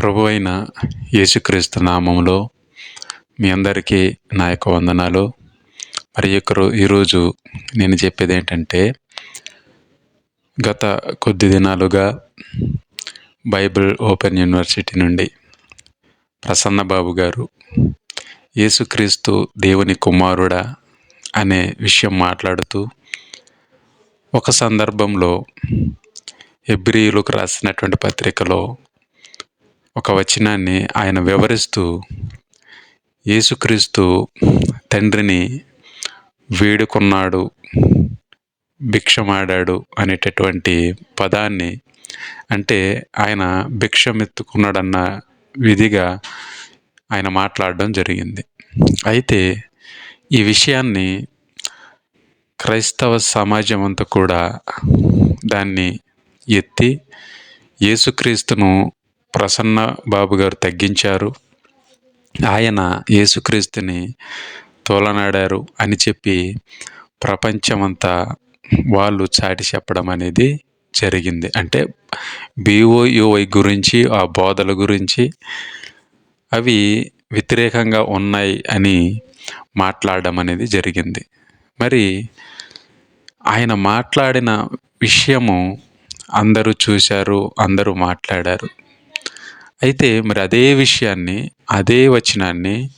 ప్రభు అయిన యేసుక్రీస్తు నామంలో మీ అందరికీ నా యొక్క వందనాలు. మరి యొక్క ఈరోజు నేను చెప్పేది ఏంటంటే గత కొద్ది దినాలుగా బైబిల్ ఓపెన్ యూనివర్సిటీ నుండి ప్రసన్న బాబు గారు యేసుక్రీస్తు దేవుని కుమారుడా అనే విషయం మాట్లాడుతూ ఒక సందర్భంలో ఎబ్రియులకు రాసినటువంటి పత్రికలో ఒక వచనాన్ని ఆయన వివరిస్తూ యేసుక్రీస్తు తండ్రిని వేడుకున్నాడు భిక్షమాడాడు అనేటటువంటి పదాన్ని అంటే ఆయన భిక్షమెత్తుకున్నాడన్న విధిగా ఆయన మాట్లాడడం జరిగింది. అయితే ఈ విషయాన్ని క్రైస్తవ సమాజం అంతా కూడా దాన్ని ఎత్తి యేసుక్రీస్తును ప్రసన్న బాబు గారు తగ్గించారు. ఆయన యేసుక్రీస్తుని తోలనాడారు అని చెప్పి ప్రపంచమంతా వాళ్ళు చాటి చెప్పడం అనేది జరిగింది. అంటే బీఓయుఐ గురించి ఆ బోధల గురించి అవి వ్యతిరేకంగా ఉన్నాయి అని మాట్లాడడం అనేది జరిగింది. మరి ఆయన మాట్లాడిన విషయము అందరూ చూశారు అందరూ మాట్లాడారు. అయితే మరి అదే విషయాన్ని అదే వచనాన్ని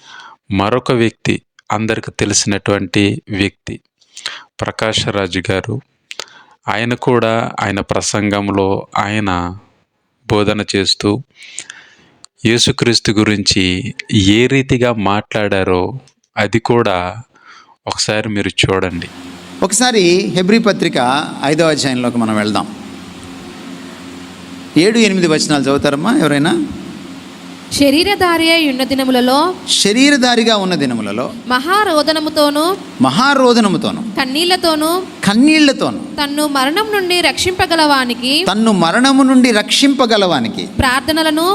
మరొక వ్యక్తి అందరికి తెలిసినటువంటి వ్యక్తి ప్రకాశరాజు గారు ఆయన కూడా ఆయన ప్రసంగంలో ఆయన బోధన చేస్తూ యేసుక్రీస్తు గురించి ఏ రీతిగా మాట్లాడారో అది కూడా ఒకసారి మీరు చూడండి. ఒకసారి హెబ్రి పత్రిక ఐదవ అధ్యాయంలోకి మనం వెళ్దాం. ఏడు ఎనిమిది వచనాలు చదువుతారమ్మా ఎవరైనా? శరీరధారి అయి ఉన్న దినములలో శరీరధారిగా ఉన్న దినములలో మహారోదనముతోనూ మహారోదనముతోను కన్నీళ్ళతోనూ కన్నీళ్ళతోను తన్ను మరణం నుండి రక్షింపగలవానికి తన్ను మరణము నుండి రక్షింపగలవానికి ప్రార్థనలను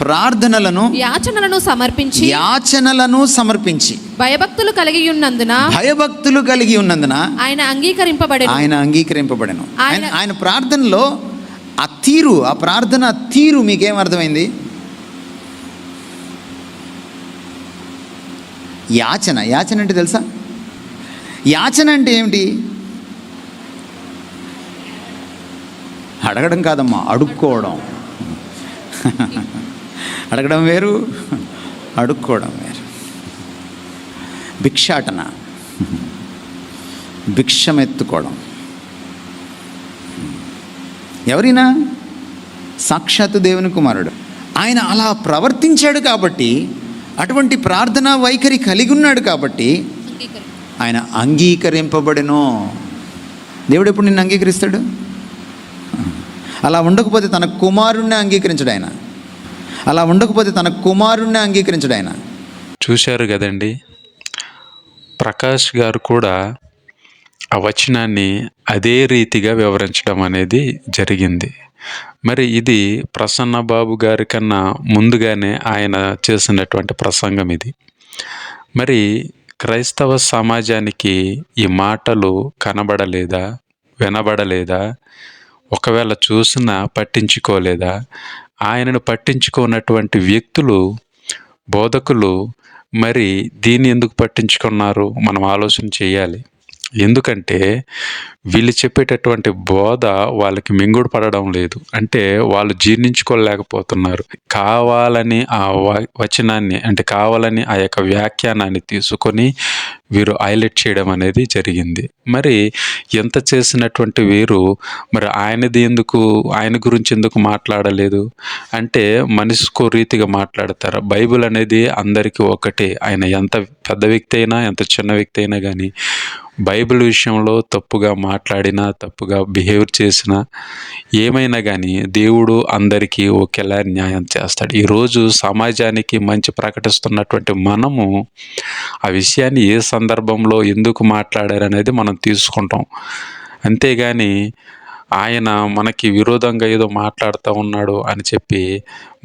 ప్రార్థనలను యాచనలను సమర్పించి యాచనలను సమర్పించి భయభక్తులు కలిగి ఉన్నందున భయభక్తులు కలిగి ఉన్నందున ఆయన అంగీకరింపబడి ఆయన అంగీకరింపబడను. ఆయన ఆయన- ఆయన ప్రార్థనలో ఆ తీరు ఆ ప్రార్థన తీరు మీకేం అర్థమైంది? యాచన యాచన అంటే తెలుసా? యాచన అంటే ఏమిటి? అడగడం కాదమ్మా అడుక్కోవడం. అడగడం వేరు అడుక్కోవడం వేరు. భిక్షాటన భిక్షమెత్తుకోవడం. ఎవరైనా? సాక్షాత్తు దేవుని కుమారుడు. ఆయన అలా ప్రవర్తించాడు కాబట్టి అటువంటి ప్రార్థనా వైఖరి కలిగి ఉన్నాడు కాబట్టి ఆయన అంగీకరింపబడినో. దేవుడు ఎప్పుడు నిన్ను అంగీకరిస్తాడు? అలా ఉండకపోతే తన కుమారుణ్ణి అంగీకరించడు ఆయన. అలా ఉండకపోతే తన కుమారుణ్ణి అంగీకరించడు ఆయన. చూశారు కదండి ప్రకాష్ గారు కూడా ఆ వచనాన్ని అదే రీతిగా వివరించడం అనేది జరిగింది. మరి ఇది ప్రసన్న బాబు గారి కన్నా ముందుగానే ఆయన చేసినటువంటి ప్రసంగం ఇది. మరి క్రైస్తవ సమాజానికి ఈ మాటలు కనబడలేదా? వినబడలేదా? ఒకవేళ చూసినా పట్టించుకోలేదా? ఆయనను పట్టించుకోనటువంటి వ్యక్తులు బోధకులు మరి దీన్ని ఎందుకు పట్టించుకున్నారు? మనం ఆలోచన చేయాలి. ఎందుకంటే వీళ్ళు చెప్పేటటువంటి బోధ వాళ్ళకి మింగుడు పడడం లేదు. అంటే వాళ్ళు జీర్ణించుకోలేకపోతున్నారు. కావాలని ఆ వచనాన్ని అంటే కావాలని ఆ యొక్క వ్యాఖ్యానాన్ని తీసుకొని వీరు హైలైట్ చేయడం అనేది జరిగింది. మరి ఎంత చేసినటువంటి వీరు మరి ఆయనది ఎందుకు ఆయన గురించి ఎందుకు మాట్లాడలేదు? అంటే మనిషికో రీతిగా మాట్లాడతారు? బైబిల్ అనేది అందరికీ ఒకటే. ఆయన ఎంత పెద్ద వ్యక్తి అయినా ఎంత చిన్న వ్యక్తి అయినా కానీ బైబిల్ విషయంలో తప్పుగా మాట్లాడినా తప్పుగా బిహేవ్ చేసినా ఏమైనా కానీ దేవుడు అందరికీ ఒకేలా న్యాయం చేస్తాడు. ఈరోజు సమాజానికి మంచి ప్రకటిస్తున్నటువంటి మనము ఆ విషయాన్ని ఏ సందర్భంలో ఎందుకు మాట్లాడారు అనేది మనం తీసుకుంటాం. అంతేగాని ఆయన మనకి విరోధంగా ఏదో మాట్లాడుతూ ఉన్నాడు అని చెప్పి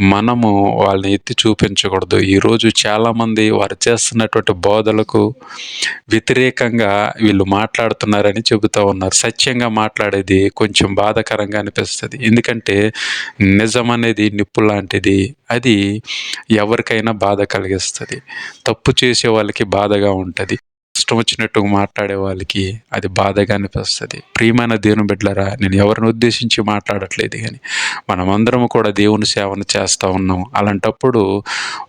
మనము వాళ్ళని ఎత్తి చూపించకూడదు. ఈరోజు చాలామంది వారు చేస్తున్నటువంటి బోధలకు వ్యతిరేకంగా వీళ్ళు మాట్లాడుతున్నారని చెబుతూ ఉన్నారు. సత్యంగా మాట్లాడేది కొంచెం బాధాకరంగా అనిపిస్తుంది. ఎందుకంటే నిజం అనేది నిప్పు లాంటిది. అది ఎవరికైనా బాధ కలిగిస్తుంది. తప్పు చేసే వాళ్ళకి బాధగా ఉంటుంది. ఇష్టం వచ్చినట్టు మాట్లాడే వాళ్ళకి అది బాధగా అనిపిస్తుంది. ప్రియమైన దేవుని బిడ్డలరా నేను ఎవరిని ఉద్దేశించి మాట్లాడట్లేదు కానీ మనమందరం కూడా దేవుని సేవను చేస్తూ ఉన్నాం అలాంటప్పుడు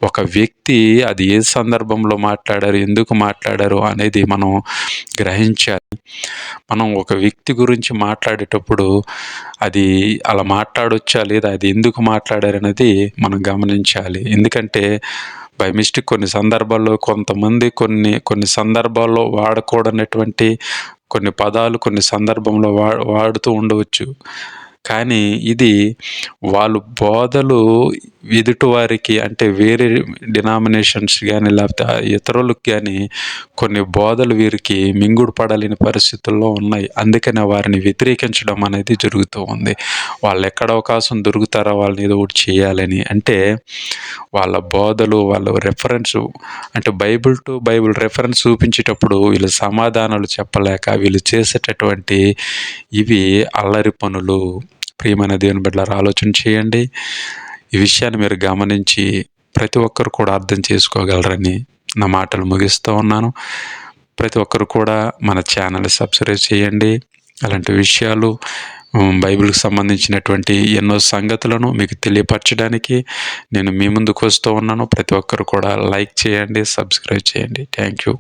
ఒక వ్యక్తి అది ఏ సందర్భంలో మాట్లాడారు ఎందుకు మాట్లాడారు అనేది మనం గ్రహించాలి. మనం ఒక వ్యక్తి గురించి మాట్లాడేటప్పుడు అది అలా మాట్లాడొచ్చా లేదా అది ఎందుకు మాట్లాడారు అనేది మనం గమనించాలి. ఎందుకంటే బై మిస్టేక్ కొన్ని సందర్భాల్లో కొంతమంది కొన్ని కొన్ని సందర్భాల్లో వాడకూడనటువంటి కొన్ని పదాలు కొన్ని సందర్భంలో వా వాడుతూ ఉండవచ్చు. కానీ ఇది వాళ్ళు బోధలు ఎదుటివారికి అంటే వేరే డినామినేషన్స్ కానీ లేకపోతే ఇతరులకు కానీ కొన్ని బోధలు వీరికి మింగుడు పడలేని పరిస్థితుల్లో ఉన్నాయి. అందుకనే వారిని వ్యతిరేకించడం అనేది జరుగుతూ ఉంది. వాళ్ళు ఎక్కడ అవకాశం దొరుకుతారో వాళ్ళని ఏదో ఒకటి చేయాలని. అంటే వాళ్ళ బోధలు వాళ్ళ రెఫరెన్స్ అంటే బైబిల్ టు బైబిల్ రెఫరెన్స్ చూపించేటప్పుడు వీళ్ళు సమాధానాలు చెప్పలేక వీళ్ళు చేసేటటువంటి ఇవి అల్లరి పనులు ప్రియమైన దేవుని బిడ్డలారా ఆలోచన చేయండి. ఈ విషయాన్ని మీరు గమనించి ప్రతి ఒక్కరు కూడా అర్థం చేసుకోగలరని నా మాటలు ముగిస్తూ ఉన్నాను. ప్రతి ఒక్కరు కూడా మన ఛానల్ సబ్స్క్రైబ్ చేయండి. అలాంటి విషయాలు బైబిల్కి సంబంధించినటువంటి ఎన్నో సంగతులను మీకు తెలియపరచడానికి నేను మీ ముందుకు వస్తూ ఉన్నాను. ప్రతి ఒక్కరు కూడా లైక్ చేయండి సబ్స్క్రైబ్ చేయండి. Thank you.